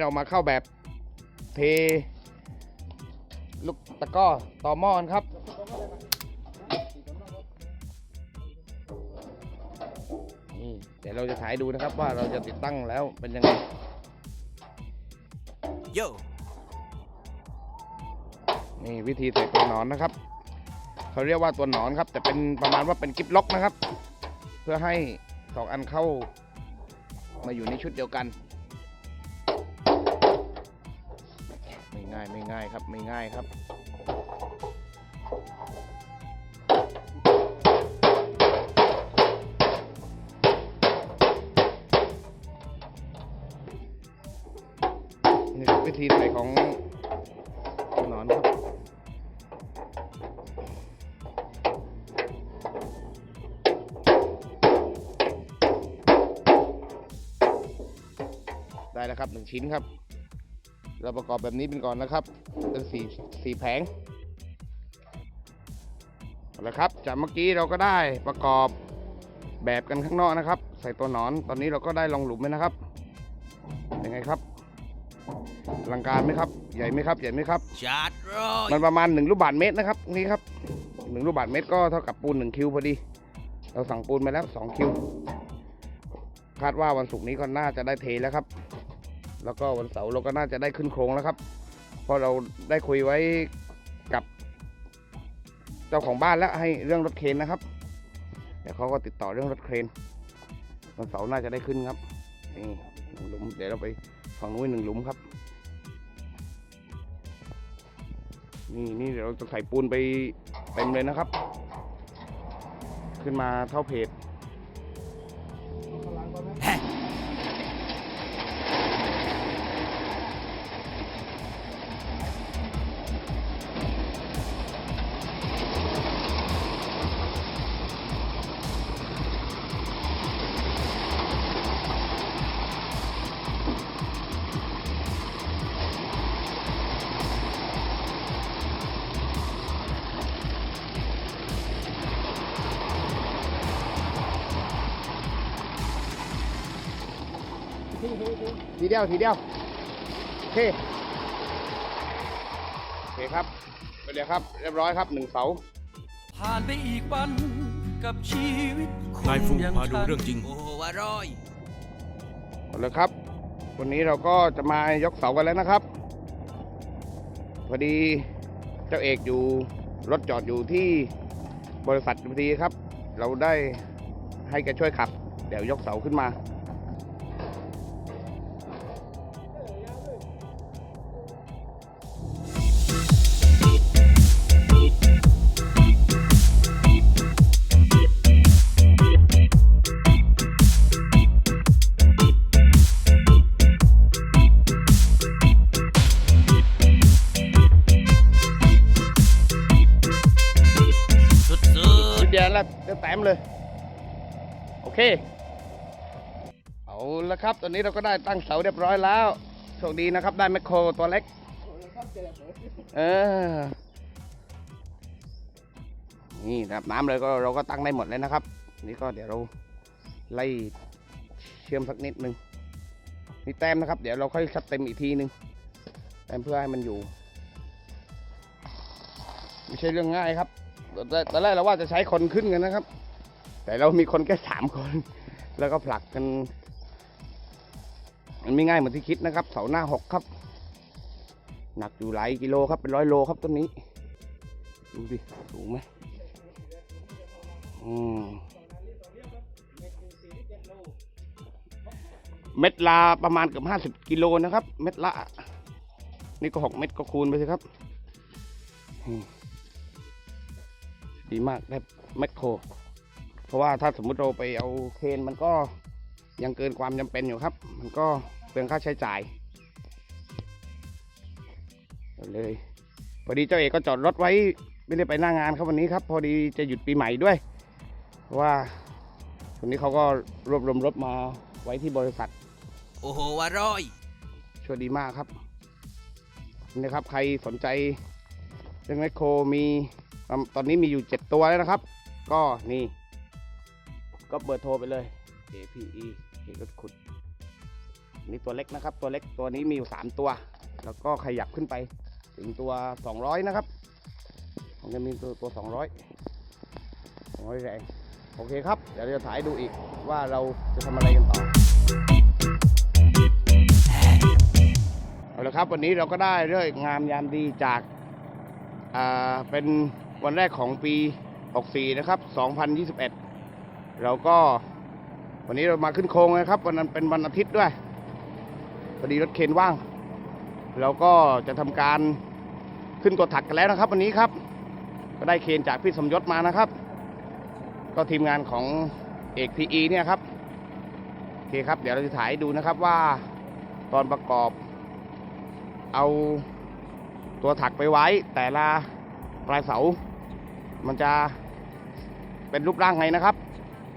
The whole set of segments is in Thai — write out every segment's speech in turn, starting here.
เรามาเข้าแบบเทลูกตะกร้อต่อหม้อกันครับ นี่เดี๋ยวเราจะถ่ายดูนะครับว่าเราจะติดตั้งแล้วเป็นยังไง Yo นี่วิธีใส่ตัวหนอนนะครับ เขาเรียกว่าตัวหนอนครับ แต่เป็นประมาณว่าเป็นกิฟล็อกนะครับ เพื่อให้สองอันเข้ามาอยู่ในชุดเดียวกัน ครับไม่ง่ายครับนี่คือวิธีใส่ของหนอนครับได้แล้วครับหนึ่งชิ้นครับ เราประกอบแบบนี้เป็นก่อนนะครับ เป็นสี่สี่แผงเอาละครับจากเมื่อกี้เราก็ได้ประกอบแบบกันข้างนอกนะครับ ใส่ตัวหนอนตอนนี้เราก็ได้ลองหลุมแล้วนะครับยังไงครับอลังการไหมครับ ใหญ่ไหมครับใหญ่ไหมครับ Chặt rồi มันประมาณหนึ่งลูกบาทเมตรนะครับนี่ครับหนึ่งลูกบาทเมตรก็เท่ากับปูนหนึ่งคิวพอดี เราสั่งปูนไปแล้วสองคิวคาดว่าวันศุกร์นี้ก็น่าจะได้เทแล้วครับ แล้วก็วันเสาร์เราก็น่าจะได้ขึ้นโครงแล้วครับ เพราะเราได้คุยไว้กับ เจ้าของบ้านแล้วให้เรื่องรถเครนนะครับเดี๋ยวเขาก็ติดต่อเรื่องรถเครนวันเสาร์น่าจะได้ขึ้นครับนี่หนึ่งหลุมเดี๋ยวเราไปฝั่งนู้นหนึ่งหลุมครับ นี่นี่เดี๋ยวเราจะใส่ปูนไปเต็มเลยนะครับ ขึ้นมาเท่าเพจ เดียว ทีเดียว โอเค โอเคครับ ไปเดี๋ยวครับ เรียบร้อยครับหนึ่งเสา ผ่านไปอีกวันกับชีวิตคนนายฟุงอย่างพาดูฉันเรื่องจริง โอ้โหว่าร้อยเอาละครับ วันนี้เราก็จะมายกเสากันแล้วนะครับ พอดีเจ้าเอกอยู่รถจอดอยู่ที่บริษัทพอดีครับ เราได้ให้แกช่วยขับ เดี๋ยวยกเสาขึ้นมา เอาละครับ ตอนนี้เราก็ได้ตั้งเสาเรียบร้อยแล้วโชคดีนะครับ ได้แมคโครตัวเล็ก เออ นี่นะครับน้ำเลยก็เราก็ตั้งได้หมดเลยนะครับ นี่ก็เดี๋ยวเราไล่เชื่อมสักนิดนึงนี่แต้มนะครับ เดี๋ยวเราค่อยซัดเต็มอีกทีนึงแต้มเพื่อให้มันอยู่ไม่ใช่เรื่องง่ายครับแตอนแรกเราว่าจะใช้คนขึ้นกันนะครับ แต่เรามีคนแค่สามคน แล้วก็ผลักกัน มันไม่ง่ายเหมือนที่คิดนะครับ เสาหน้าหกครับ หนักอยู่หลายกิโลครับ เป็นร้อยโลครับต้นนี้ ดูดิสูงไหมอืมเม็ดลาประมาณเกือบห้าสิบกิโลนะครับ เม็ดละ นี่ก็หกเม็ดก็คูณไปสิครับ ดีมากได้แมคโคร เพราะว่าถ้าสมมุติเราไปเอาเคนมันก็ยังเกินความจำเป็นอยู่ครับ มันก็เปลืองค่าใช้จ่ายเอาเลยพอดีเจ้าเอกก็จอดรถไว้ไม่ได้ไปหน้างานครับวันนี้ครับ พอดีจะหยุดปีใหม่ด้วย เพราะว่าวันนี้เขาก็รวบรวมรถมาไว้ที่บริษัท โอ้โหว่าร้อยช่วยดีมากครับนี่นะครับ ใครสนใจเรื่องแมคโครมีตอนตอนนี้มีอยู่เจ็ดตัวแล้วนะครับ ก็นี่ ก็เบอร์โทรไปเลย APE เอกรถขุด นี่ตัวเล็กนะครับ ตัวเล็กตัวนี้มีอยู่สามตัว แล้วก็ขยับขึ้นไปถึงตัวสองร้อยนะครับผมจะมีตัวตัวสองร้อยสองร้อยแรง โอเคครับ เดี๋ยวเราจะถ่ายดูอีกว่าเราจะทำอะไรกันต่อ เอาละครับ วันนี้เราก็ได้เรื่องงามยามดีจากอ่าเป็นวันแรกของปี 64 นะครับ 2021 เราก็วันนี้เรามาขึ้นโครงนะครับวันนั้นเป็นวันอาทิตย์ด้วยพอดีรถเคนว่าง เราก็จะทำการขึ้นตัวถักกันแล้วนะครับ วันนี้ครับ ก็ได้เคนจากพี่สมยศมานะครับ ก็ทีมงานของเอกพีอีเนี่ยครับโอเคครับ เดี๋ยวเราจะถ่ายดูนะครับว่าตอนประกอบ เอาตัวถักไปไว้ แต่ละปลายเสา มันจะเป็นรูปร่างไงนะครับ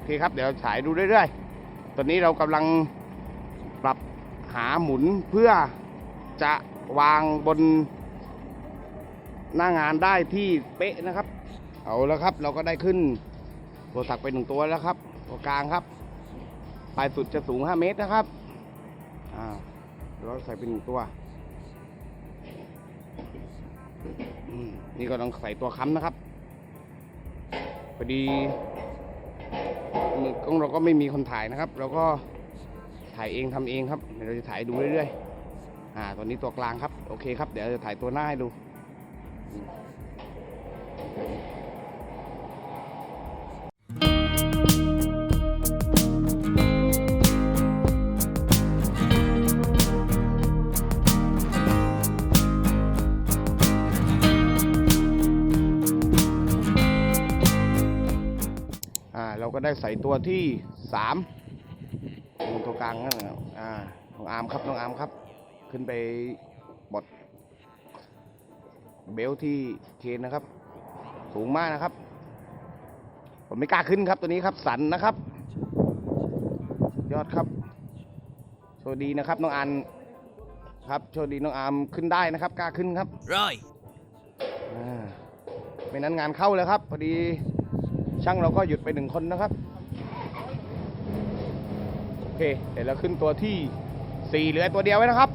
อเคครับเดี๋ยวฉายดูเรื่อยๆ ตอนนี้เรากำลังปรับหาหมุนเพื่อจะวางบนหน้างานได้ที่เป๊ะนะครับ เอาแล้วครับเราก็ได้ขึ้นตัวถักไปหนึ่งตัวแล้วครับ ตัวกลางครับ ปลายสุดจะสูง 5 เมตรนะครับอ่าเราใส่เป็นหนึ่งตัวนี่ก็ต้องใส่ตัวค้ำนะครับพอดี มือกล้องเราก็ไม่มีคนถ่ายนะครับ เราก็ถ่ายเองทำเองครับเดี๋ยวเราจะถ่ายดูเรื่อยๆอ่าตอนนี้ตัวกลางครับ โอเคครับ เดี๋ยวจะถ่ายตัวหน้าให้ดู อืมอ่าเราก็ได้ใส่ตัวที่สามตัวกลางนั่นนะครับอ่าของอาร์มครับน้องอาร์มครับ ขึ้นไปบดเบลที่เคนนะครับ สูงมากนะครับ ผมไม่กล้าขึ้นครับตัวนี้ครับสันนะครับ ยอดครับโชคดีนะครับน้องอันครับโชคดีน้องอาร์มขึ้นได้นะครับ กล้าขึ้นครับร้อยอ่าไม่นั้นงานเข้าเลยครับพอดี ช่างเราก็หยุดไปหนึ่งคนนะครับ โอเค เดี๋ยวเราขึ้นตัวที่สี่เหลือตัวเดียวไว้นะครับ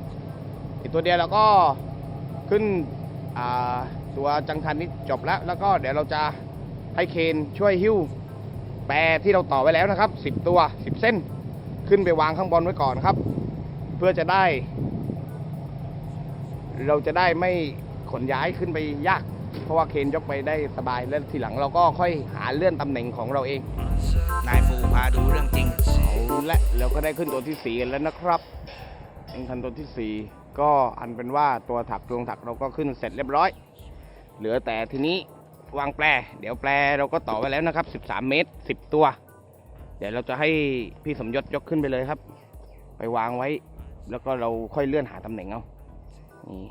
อีกตัวเดียวเราก็ขึ้นตัวจังทันนี้จบแล้ว แล้วก็เดี๋ยวเราจะให้เคนช่วยหิ้วแปรที่เราต่อไว้แล้วนะครับสิบตัวสิบเส้น ขึ้นไปวางข้างบนไว้ก่อนครับ เพื่อจะได้ เราจะได้ไม่ขนย้ายขึ้นไปยาก เพราะว่าเคนยกไปได้สบายแล้วทีหลังเราก็ค่อยหาเลื่อนตำแหน่งของเราเอง นายฟูพาดูเรื่องจริง เอาละเราก็ได้ขึ้นตัวที่สี่กันแล้วนะครับเองคันตัวที่สี่ก็อันเป็นว่าตัวถักดวงถักเราก็ขึ้นเสร็จเรียบร้อย เหลือแต่ทีนี้วางแปร เดี๋ยวแปรเราก็ต่อไว้แล้วนะครับ 13 เมตร 10 ตัว เดี๋ยวเราจะให้พี่สมยศยกขึ้นไปเลยครับ ไปวางไว้ แล้วก็เราค่อยเลื่อนหาตำแหน่งเอานี่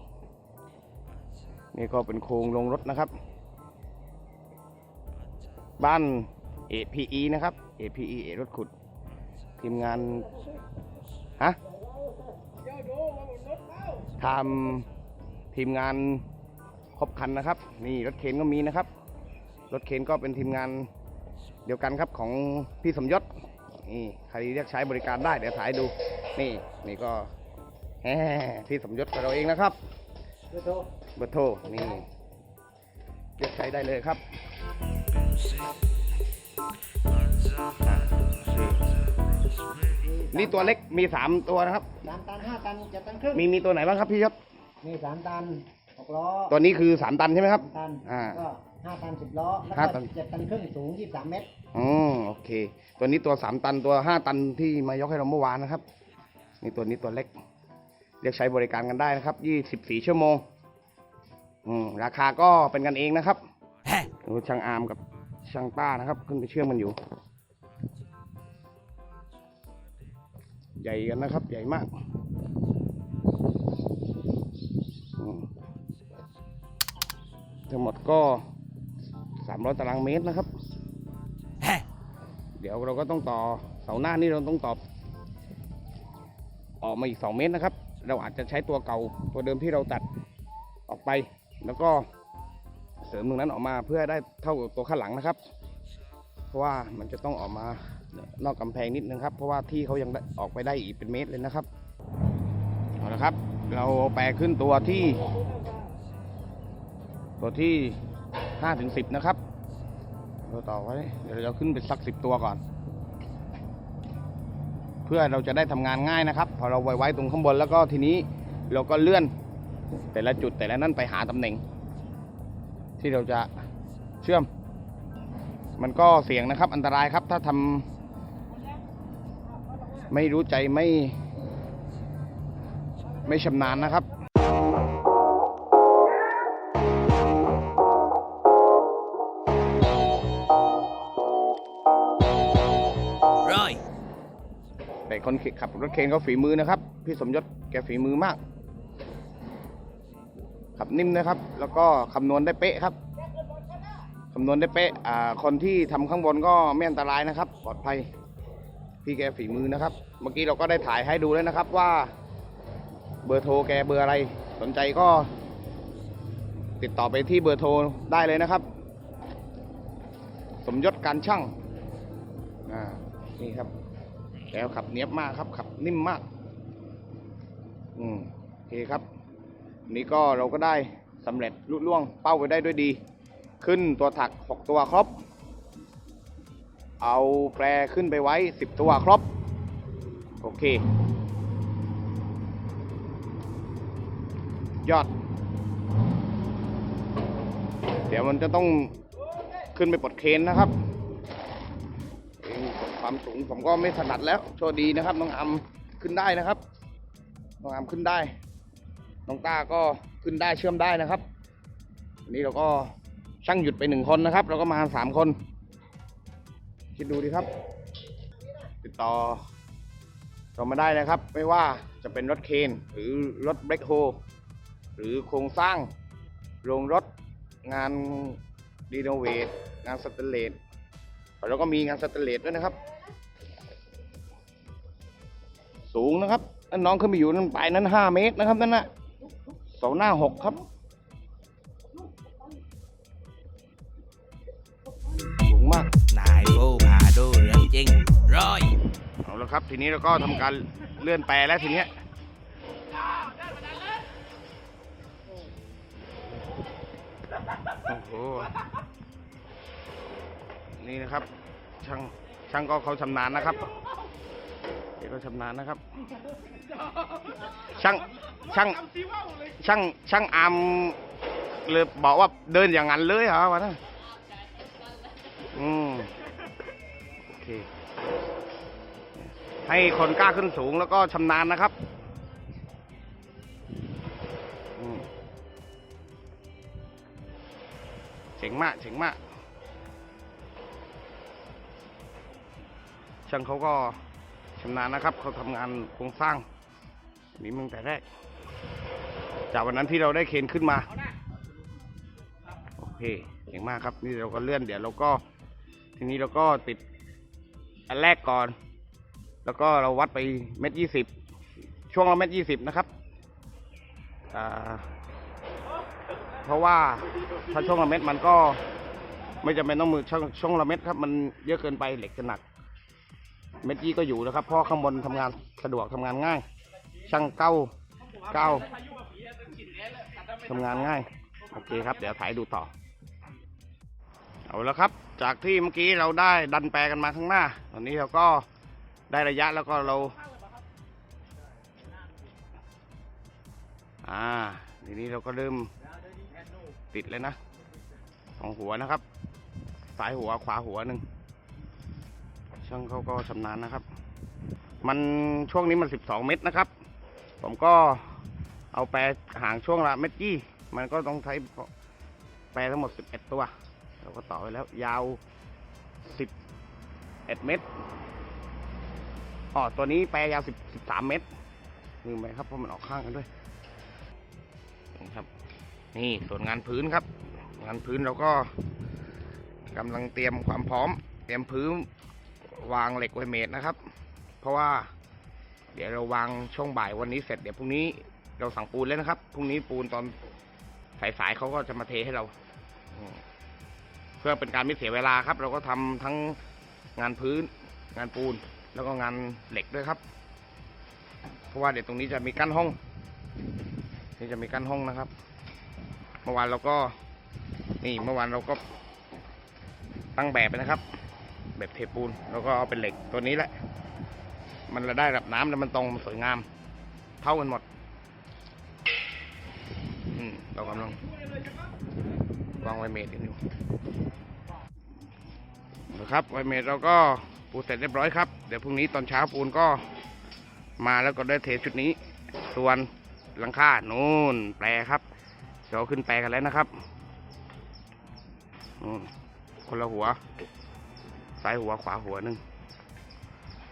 นี่ก็เป็นโครงลงรถนะครับ บ้าน APE นะครับ APE เอรถขุด ทีมงานฮะทำทีมงานครบคันนะครับ นี่รถเข็นก็มีนะครับ รถเข็นก็เป็นทีมงานเดียวกันครับของพี่สมยศนี่ใครเรียกใช้บริการได้เดี๋ยวถ่ายดู นี่นี่ก็พี่สมยศกับเราเองนะครับ เบอร์โทรนี่เรียกใช้ได้เลยครับนี่ตัวเล็กมีสามตัวนะครับสามตันห้าตันเจ็ดตันครึ่งมีมีตัวไหนบ้างครับพี่ยศมีสามตันหกล้อตัวนี้คือสามตันใช่ไหมครับสามตันอ่าก็ห้าตันสิบล้อแล้วห้าก็ตันเจ็ดตันครึ่งสูงยี่สิบสามเมตรอ๋อโอเค ตัวนี้ตัวสามตันตัวห้าตันที่มายกให้เราเมื่อวานนะครับนี่ตัวนี้ตัวเล็ก เรียกใช้บริการกันได้นะครับยี่สิบสี่ชั่วโมง อืมราคาก็เป็นกันเองนะครับแฮะดูช่างอาร์มกับช่างต้านะครับ ขึ้นไปเชื่อมมันอยู่ ใหญ่กันนะครับ ใหญ่มากอืมทั้งหมดก็สามร้อยตารางเมตรนะครับแฮะเดี๋ยวเราก็ต้องต่อเสาหน้านี่เราต้องต่อออกมาอีก 2 เมตรนะครับ เราอาจจะใช้ตัวเก่าตัวเดิมที่เราตัดออกไป แล้วก็เสริมตรงนั้นออกมาเพื่อได้เท่ากับตัวข้างหลังนะครับ เพราะว่ามันจะต้องออกมานอกกำแพงนิดนึงครับ เพราะว่าที่เขายังออกไปได้อีกเป็นเมตรเลยนะครับนะครับ เราแปลขึ้นตัวที่ ตัวที่ห้าถึงสิบนะครับเราต่อไว้เดี๋ยวเราขึ้นไปสักสิบตัวก่อน เพื่อเราจะได้ทำงานง่ายนะครับ พอเราไว้ไว้ตรงข้างบนแล้วก็ทีนี้เราก็เลื่อน แต่ละจุดแต่ละนั่นไปหาตำแหน่ง ที่เราจะเชื่อม มันก็เสี่ยงนะครับ อันตรายครับ ถ้าทำไม่รู้ใจไม่ ไม่ชำนาญนะครับร้อยแต่คนขับรถเคนเขาฝีมือนะครับ พี่สมยศแกฝีมือมาก ขับนิ่มนะครับ แล้วก็คำนวณได้เป๊ะครับคำนวณได้เป๊ะอ่าคนที่ทำข้างบนก็ไม่อันตรายนะครับ ปลอดภัยพี่แกฝีมือนะครับ เมื่อกี้เราก็ได้ถ่ายให้ดูแล้วนะครับว่า เบอร์โทรแกเบอร์อะไร สนใจก็ ติดต่อไปที่เบอร์โทรได้เลยนะครับ สมยศการช่างอ่านี่ครับแล้วขับเนี้ยบมากครับขับนิ่มมาก อืมโอเคครับ นี่ก็เราก็ได้สำเร็จลุล่วงเป้าไปได้ด้วยดี ขึ้นตัวถัก 6 ตัวครบ เอาแปรขึ้นไปไว้ 10 ตัวครบ โอเค ยอด เดี๋ยวมันจะต้องขึ้นไปปลดเคนนะครับความสูงผมก็ไม่ถนัดแล้วโชคดีนะครับน้องอำขึ้นได้นะครับน้องอำขึ้นได้ น้องต้าก็ขึ้นได้เชื่อมได้นะครับวันนี้เราก็ช่างหยุดไปหนึ่งคนนะครับ เราก็มาสามคน คิดดูดิครับ ติดต่อเรามาได้นะครับ ไม่ว่าจะเป็นรถเคนหรือรถเบรคโฮหรือโครงสร้างโรงรถงานรีโนเวทงานสแตนเลสแล้วก็มีงานสแตนเลสด้วยนะครับ สูงนะครับนั่นน้องขึ้นไปอยู่นั่นปลายนั้นห้าเมตรนะครับนั่นน่ะ เสาหน้าหกครับสูงมาก นายฟูพาดูเรื่องจริงร้อยเอาละครับ ทีนี้เราก็ทำการเลื่อนแปรแล้วทีเนี้ยโอ้โห นี่นะครับ ช่างช่างก็เขาชำนาญนะครับ เดี๋ยวก็ชำนาญนะครับ ช่างช่างช่างช่างอามเลยบอกว่าเดินอย่างนั้นเลยเหรอวะนะอืมโอเคให้คนกล้าขึ้นสูงแล้วก็ชำนาญนะครับเจ๋งมากเจ๋งมากช่างเขาก็ำนาญนะครับ เขาทำงานโครงสร้างนี้มึงแต่แรก จากวันนั้นที่เราได้เคนขึ้นมา โอเคเจ๋งมากครับ นี่เราก็เลื่อนเดี๋ยวเราก็ ทีนี้เราก็ติดอันแรกก่อน แล้วก็เราวัดไปเม็ดยี่สิบช่วงละเม็ดยี่สิบนะครับเพราะว่าถ้าช่วงละเม็ดมันก็ไม่จำเป็นต้องมือช่วงช่วงละเม็ดครับ มันเยอะเกินไปเหล็กจะหนัก เม็ดยี่ก็อยู่นะครับเพราะข้างบนทำงานสะดวกทำงานง่าย ช่างเก้าเก้าทำงานง่าย โอเคครับ เดี๋ยวถ่ายดูต่อ เอาแล้วครับ จากที่เมื่อกี้เราได้ดันแปรกันมาข้างหน้า ตอนนี้เราก็ได้ระยะแล้วก็เรา อ่า ทีนี้เราก็เริ่มติดเลยนะสองหัวนะครับ สายหัวขวาหัวหนึ่ง ช่างเขาก็ชำนาญนะครับ มันช่วงนี้มันสิบสองเมตรนะครับ ผมก็เอาแปรห่างช่วงละเม็ดยี่มันก็ต้องใช้แปรทั้งหมดสิบเอ็ดตัวเราก็ต่อไปแล้วยาวสิบเอ็ดเมตรอ๋อตัวนี้แปรยาวสิบสิบสามเมตรลืมไปครับเพราะมันออกข้างกันด้วยนี่ครับ นี่ส่วนงานพื้นครับ งานพื้นเราก็กำลังเตรียมความพร้อม เตรียมพื้น วางเหล็กไวเมตรนะครับ เพราะว่า เดี๋ยวเราวางช่วงบ่ายวันนี้เสร็จเดี๋ยวพรุ่งนี้เราสั่งปูนแล้วนะครับพรุ่งนี้ปูนตอนสายๆเขาก็จะมาเทให้เรา เพื่อเป็นการไม่เสียเวลาครับ เราก็ทำทั้งงานพื้น งานปูน แล้วก็งานเหล็กด้วยครับ เพราะว่าเดี๋ยวตรงนี้จะมีกั้นห้อง นี่จะมีกั้นห้องนะครับ เมื่อวานเราก็ นี่เมื่อวานเราก็ตั้งแบบไปนะครับ แบบเทปูน แล้วก็เอาเป็นเหล็กตัวนี้แหละ มันระได้ระดับน้ำแล้วมันตรงมันสวยงาม เท่ากันหมด อืมเรากำลังวางไวเมดกันอยู่นะครับไวเมดเราก็ปูเสร็จเรียบร้อยครับ เดี๋ยวพรุ่งนี้ตอนเช้าปูนก็มาแล้วก็ได้เทชุดนี้ ส่วนหลังคานู่นแปลครับเดี๋ยวขึ้นแปลกันแล้วนะครับคนละหัว ซ้ายหัวขวาหัวหนึ่ง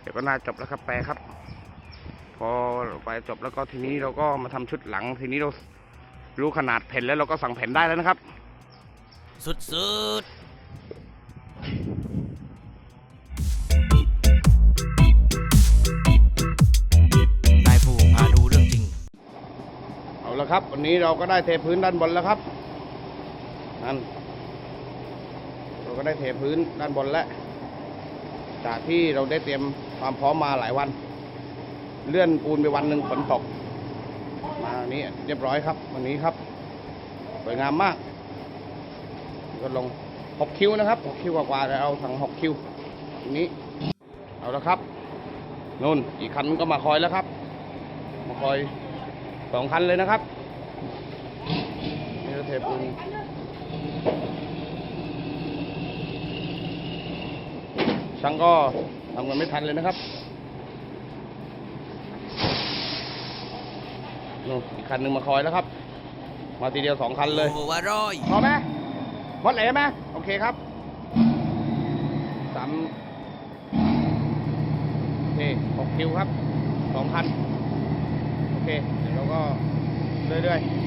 เดี๋ยวก็น่าจบแล้วครับแปลครับ พอไปจบแล้วก็ทีนี้เราก็มาทำชุดหลัง ทีนี้เรารู้ขนาดแผ่นแล้วเราก็สั่งแผ่นได้แล้วนะครับ สุดสุดนายผู้พาดูเรื่องจริงเอาละครับวันนี้เราก็ได้เทพื้นด้านบนแล้วครับนั่นเราก็ได้เทพื้นด้านบนแล้ว จากที่เราได้เตรียมความพร้อมมาหลายวัน เลื่อนปูนไปวันหนึ่งฝนตก มาวันนี้เรียบร้อยครับ วันนี้ครับสวยงามมากก็ลงหกคิวนะครับหกคิวกว่าๆแต่เอาถังหกคิวนี้ เอาและครับนู่นอีกคันก็มาคอยแล้วครับ มาคอยสองคันเลยนะครับนี่เราเทปูน ช่างก็ทำกันไม่ทันเลยนะครับนู่นอีกคันหนึ่งมาคอยแล้วครับ มาทีเดียวสองคันเลย โอ้ว่าร้อยพอไหมหมดเลยไหมโอเคครับสามโอเคหกคิวครับสองคัน โอเค เดี๋ยวเราก็เรื่อยๆ